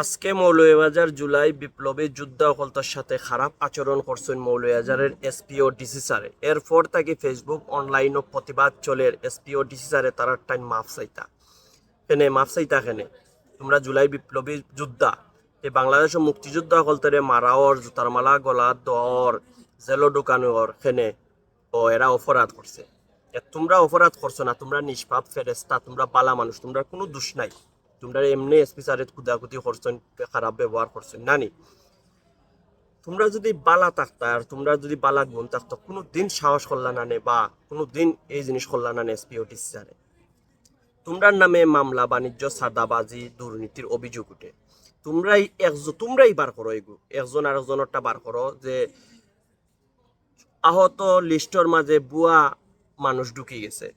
আজকে মৌলভীবাজার জুলাই বিপ্লবী যুদ্ধ অকলতার সাথে খারাপ আচরণ করছেন মৌলভীবাজারের এসপিও ডিসি স্যারে। এরপর তাকে ফেসবুক অনলাইনও প্রতিবাদ চলের এসপিও ডিসি স্যারে তারা টাইম মাফ চাইতা। কেনে, মাফ চাইতা কেনে? তোমরা জুলাই বিপ্লবী যোদ্ধা, এই বাংলাদেশের মুক্তিযুদ্ধ অকলতারে মারাওর জুতার মালা গলা দর জেলো দোকানোর খেনে ও এরা অপরাধ করছে তোমরা অপরাধ করছ না তোমরা নিষ্পাপ ফেরেস্তা তোমরা বালা মানুষ তোমরা কোনো দোষ নাই। তোমরা এমনি এসপি স্যারের কুদাকুতি করছেন খারাপ ব্যবহার করছেন নানি। তোমরা যদি বালা থাকতা আর তোমরা যদি বালা গুণ থাকতো কোনো দিন সাহস করলা না নে বা কোনো দিন এই জিনিস করলা না নে এসপি ওটি স্যারে। তোমরার নামে মামলা, বাণিজ্য, সাদাবাজি, দুর্নীতির অভিযোগ উঠে। তোমরাই একজন, তোমরাই বার করো এগু একজন আর একজনেরটা বার করো যে আহত লিস্টর মাঝে বুয়া মানুষ ঢুকে গেছে।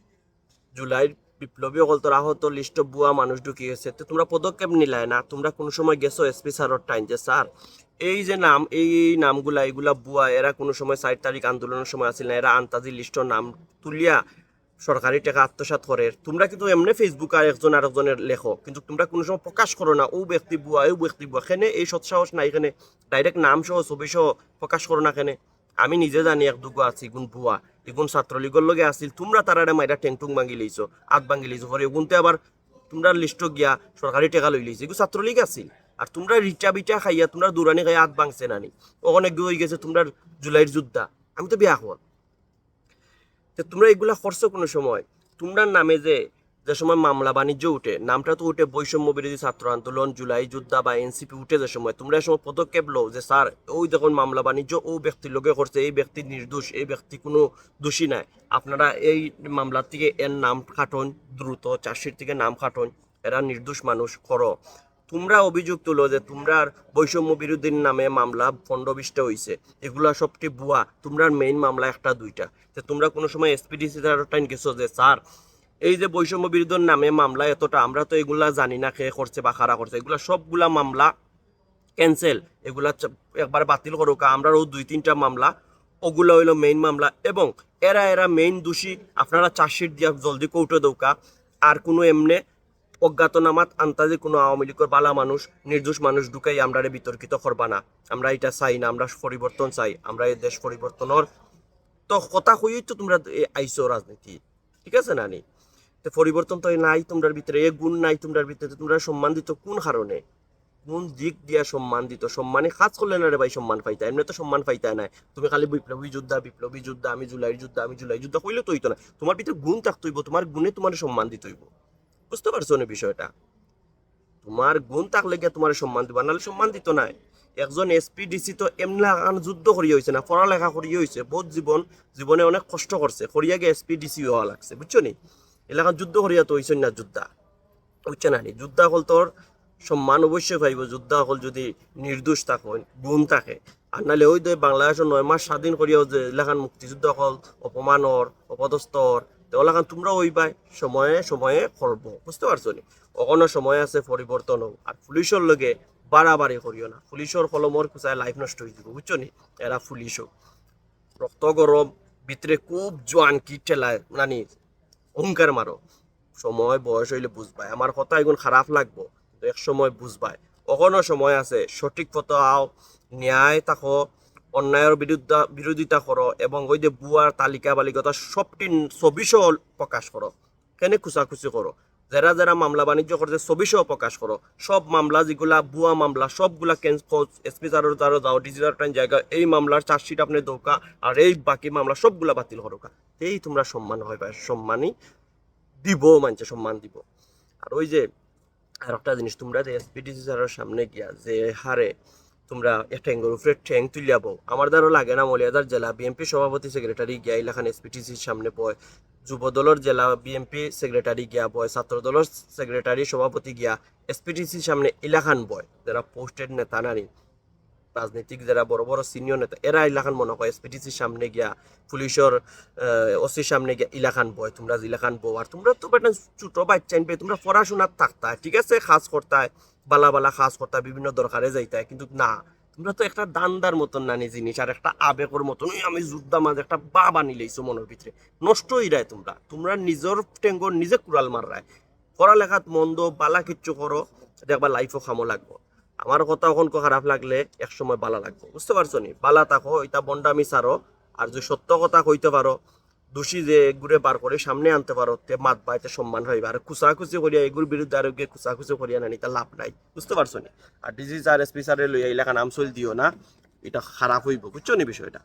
জুলাইর বিপ্লবী অকলতর আহত লিস্ট বুয়া মানুষ ঢুকে গেছে। তো তোমরা পদক্ষেপ নিলাই না, তোমরা কোনো সময় গেছো এসপি স্যারের টাইম যে স্যার এই যে নাম, এই নামগুলা এগুলা বুয়া, এরা কোনো সময় ষাট তারিখ আন্দোলনের সময় আসিল না, এরা আন্তাজি লিস্টর নাম তুলিয়া সরকারি টাকা আত্মসাৎ করে। তোমরা কিন্তু এমনি ফেসবুক আর একজন আর একজনের লেখো কিন্তু তোমরা কোনো সময় প্রকাশ করো না, ও ব্যক্তি বুয়া ও ব্যক্তি বুয়া। এখানে এই সৎসাহস নাই এখানে ডাইরেক্ট নাম সহ ছবি সহ প্রকাশ করো না এখানে আমি নিজে জানি এক দুগো আছি গুণ বুয়া। এগুন ছাত্রলীগের লগে আসিল তোমরা তারারে মাইরা টেংটুং ভাঙি লইছো আত ভাঙি লইছো পরে এগুনতে আবার তোমরা লিস্ট গিয়া সরকারি টাকা লই লইছো এগুলো ছাত্রলীগ আসিল আর তোমরা রিটা বিটা খাইয়া, তোমরা দুরানি খাইয়া আত ভাঙছে নানি। ওখানে হয়ে গেছে তোমরা জুলাইয়ের যোদ্ধা। আমি তো বিয়া হল তোমরা এগুলা করছ কোনো সময়। তোমরা নামে যে যে সময় মামলা বাণিজ্য উঠে। নামটা তো উঠে বৈষম্য বিরোধী ছাত্র আন্দোলন, জুলাই যোদ্ধা বা এনসিপি উঠে যে সময়। তোমরা এই সময় পদক্ষেপ লো যে, স্যার, ওই দেখুন মামলা বাণিজ্য, ও ব্যক্তির লোকে করছে, এই ব্যক্তি নির্দোষ, এই ব্যক্তি কোনো দোষী নাই। আপনারা এই মামলার থেকে এর নাম খাটন, দ্রুত চাষির থেকে নাম খাটন, এরা নির্দোষ মানুষ, করো। তোমরা অভিযোগ তুলো যে, তোমরা বৈষম্য বিরোধীর নামে মামলা ফন্ডবিষ্ট হয়েছে এগুলা সবটি ভুয়া। তোমরা মেইন মামলা একটা দুইটা। যে, তোমরা কোনো সময় এসপিডিসি টাইম গেছো যে, স্যার এই যে বৈষম্য বিরোধীর নামে মামলা এতটা, আমরা তো এগুলা জানি না, খেয়ে করছে বা খারা করছে। এগুলা সবগুলা মামলা ক্যান্সেল এগুলা একবার বাতিল করুক। আমরাও দুই তিনটা মামলা, ওগুলা হইল মেইন মামলা। এবং এরা এরা মেইন দোষী, আপনারা চার্জশিট দিয়া জলদি কৌটো দৌকা। আর কোনো এমনে অজ্ঞাতনামাত আন্তাজে কোনো আওয়ামী লীগের বালা মানুষ, নির্দোষ মানুষ ঢুকাই আমরা বিতর্কিত করবা না। আমরা এটা চাই না, আমরা পরিবর্তন চাই। আমরা এই দেশ পরিবর্তনের তো কথা কইই তো তোমরা আইসো রাজনীতি। ঠিক আছে না নি? তো পরিবর্তন তো নাই, তোমরার ভিতরে এ গুণ নাই, তোমরার ভিতরে তোমরা সম্মান দিত কোন কারণে? কোন দিক দিয়া সম্মান দিত সম্মানে কাজ করলে না রে ভাই সম্মান পাইতা? এমনি তো সম্মান পাইতা নাই। তুমি খালি বিপ্লবী যোদ্ধা বিপ্লবী যোদ্ধা, আমি জুলাই যোদ্ধা, আমি জুলাই যোদ্ধা কইলে তো হইতো না। তোমার ভিতরে গুণ থাকতে হইব, তোমার গুণে তোমার সম্মান হইব। বুঝতে পারছ না বিষয়টা? তোমার গুণ থাকলে গিয়ে তোমার সম্মান দিবা, নাহলে সম্মান দিত নাই। একজন এসপিডিসি তো এমলা আন যুদ্ধ করিয়া হয়েছে না, পড়ালেখা করিয়া হয়েছে বহুত জীবন, জীবনে অনেক কষ্ট করছে, করিয়া গিয়ে এসপিডিসি হওয়া লাগছে, বুঝছ নি? এলাকার যুদ্ধ করিয়া তো হয়েছে না যোদ্ধা। বুঝছে না নি? যোদ্ধা হল তোর সম্মান অবশ্যই পাইব, যোদ্ধা হল যদি নির্দোষ থাকে, গুণ থাকে। আর নাহলে ওই তো বাংলাদেশের নয় মাস স্বাধীন করিয়াও যে এলাকান মুক্তিযুদ্ধ হল, অপমানর অপদস্তর তো ওলাকান তোমরা ওই পাই সময়ে সময়ে করব বুঝতে পারছ নি? অকনো সময় আছে, পরিবর্তন হোক আর পুলিশের লগে বাড়াবাড়ি করিও না। পুলিশের কলমর কুচায় লাইফ নষ্ট হয়ে যাব বুঝছ নি? এরা পুলিশ হোক রক্ত গরম, ভিতরে খুব জোয়ান কি ঠেলায় নানি অহংকার মারো। সময়, বয়স হইলে বুঝবাই। আমার কথা এগুন খারাপ লাগবো, কিন্তু এক সময় বুঝবাই। অকনো সময় আছে, সঠিক পথ আও ন্যায় থাকো অন্যায়ের বিরুদ্ধে বিরোধিতা করো এবং ওই যে বুয়ার তালিকা, বালিকতা সবটি ছবিসহ প্রকাশ করো কেনে খুচাখুচি করো যারা যারা মামলা বাণিজ্য করছে ছবিসহ প্রকাশ করো সব মামলা যেগুলা বুয়া মামলা, সবগুলা এসপি স্যারের দ্বারা যাও, ডিজিটাল টাইম জায়গা, এই মামলার চার্জশিট আপনি দৌকা আর এই বাকি মামলা সবগুলা বাতিল করোকা এই তোমরা সম্মান হয় সম্মানই দিব, মানছে, সম্মান দিব। আর ওই যে আর একটা জিনিস, তোমরা যে এসপিডিসি স্যারের সামনে গিয়া যে হারে তোমরা ঠ্যাঙ্গের উপরে ঠ্যাং তুলিয়াবো আমার দ্বারা লাগে না মলিয়াদার জেলা বিএনপি সভাপতি সেক্রেটারি গিয়া ইলাখান এসপিটিসির সামনে বয় যুব দলের জেলা বিএনপি সেক্রেটারি গিয়া বয় ছাত্র দলের সেক্রেটারি সভাপতি গিয়া এসপিটিসির সামনে ইলাখান বয়, যারা পোস্টেড নেতা নারী। রাজনীতিক যারা বড় বড় সিনিয়র নেতা এরা ইলাখান মনে হয়। এসপিটিসির সামনে গিয়া পুলিশের ওসির সামনে গিয়া ইলাখান বয়, তোমরা ইলাখান বউ আর তোমরা তো বেটা ছোট বাচ্চা আনবে তোমরা পড়াশোনার থাকতা ঠিক আছে খাস করতায় বালা বালা খাস করতা বিভিন্ন দরকারে যাইতায় কিন্তু না, তোমরা তো একটা দান্দার মতন নানি জিনিস আর একটা আবেগর মতন আমি যুদ্ধা মাঝে একটা বা বানি লইছো মনের ভিতরে নষ্ট হই রায় তোমরা। তোমরা নিজের টেঙ্গর নিজে কুড়াল মার রায় পড়ালেখাত মন্দ, বালা কিচ্ছু করো দেখবা লাইফও খামো লাগবো। আমার কথা এখন খারাপ লাগলে এক সময় বালা লাগবে। বুঝতে পারছ নি? বালা থাকো এটা বন্ডামি সারো আর। যদি সত্য কথা কইতে পারো, দোষী যে ঘুরে বার করে সামনে আনতে পারো, তে মাত বাইতে সম্মান হইবে। আর খুচাখুচি করিয়া এগুলোর বিরুদ্ধে আর গিয়ে খুচাখুচি করিয়া না এটা লাভ নাই। বুঝতে পারছ নি? আর ডিজিজ আর এসপি সারে লইয়া এলাকা নাম চল দিও না, এটা খারাপ হইব। বুঝছ নি বিষয়টা?